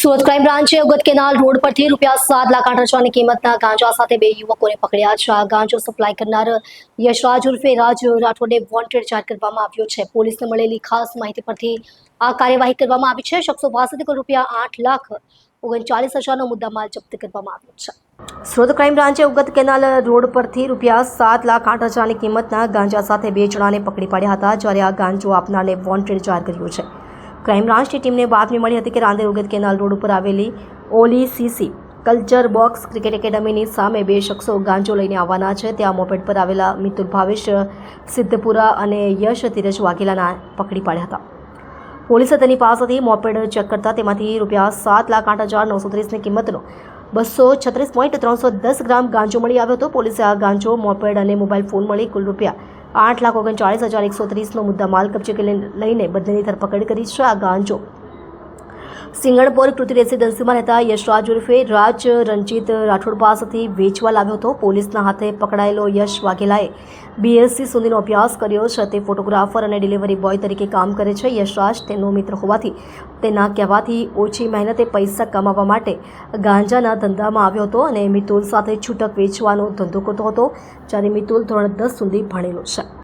Surat crime બ્રાન્ચે અગત canal road પરથી રૂપિયા સાત લાખ આઠ હજારની કિંમતના ગાંજા સાથે બે યુવકોને પકડ્યા છે. આ ગાંજો સપ્લાય કરનાર યશરાજ ઉર્ફે રાજ રાઠોડને વોન્ટેડ જાહેર કરવામાં આવ્યો છે. પોલીસને મળેલી ખાસ માહિતી પરથી આ કાર્યવાહી કરવામાં આવી છે. શખ્સો પાસેથી રૂપિયા આઠ લાખ ઓગણચાલીસ હજારનો મુદ્દામાલ જપ્ત કરવામાં આવ્યો છે. સુરત ક્રાઇમ બ્રાન્ચે ઉગત કેનાલ રોડ પરથી રૂપિયા સાત લાખ આઠ હજારની કિંમતના ગાંજા સાથે બે જણાને પકડી પાડ્યા હતા, જ્યારે આ ગાંજો આપનારને વોન્ટેડ જાહેર કર્યો છે. ક્રાઇમ બ્રાન્ચની ટીમને બાતમી મળી હતી કે રાંદેર ઉગત કેનાલ રોડ ઉપર આવેલી ઓલી સીસી કલ્ચર બોક્સ ક્રિકેટ એકેડમીની સામે બે શખ્સો ગાંજો લઈને આવવાના છે. ત્યાં મોપેડ પર આવેલા મિતુલ ભાવેશ, સિદ્ધપુરા અને યશ ધીરજ વાઘેલાના પકડી પાડ્યા હતા. પોલીસે તેની પાસેથી મોપેડ ચેક કરતા તેમાંથી રૂપિયા સાત લાખ આઠ હજાર નવસો ત્રીસની કિંમતનો બસો છત્રીસ પોઈન્ટ ત્રણસો દસ ગ્રામ ગાંજો મળી આવ્યો હતો. પોલીસે આ ગાંજો, મોપેડ અને મોબાઈલ ફોન મળી કુલ રૂપિયા આઠ લાખ ઓગણચાળીસ હજાર એકસો ત્રીસનો મુદ્દા માલ કબજે લઈને બંનેની ધરપકડ કરી છે આ ગાંજો. સિંગણપોર કૃતિ રેસીડન્સીમાં રહેતા યશરાજ ઉર્ફે રાજ રણજીત રાઠોડ પાસેથી વેચવા લાવ્યો હતો. પોલીસના હાથે પકડાયેલો યશ વાઘેલાએ બીએસસી સુધીનો અભ્યાસ કર્યો છે. તે ફોટોગ્રાફર અને ડિલિવરી બોય તરીકે કામ કરે છે. યશરાજ તેનો મિત્ર હોવાથી તેના કહેવાથી ઓછી મહેનતે પૈસા કમાવવા માટે ગાંજાના ધંધામાં આવ્યો હતો અને મિતુલ સાથે છૂટક વેચવાનો ધંધો કરતો હતો, જ્યારે મિતુલ ધોરણ દસ સુધી ભણેલો છે.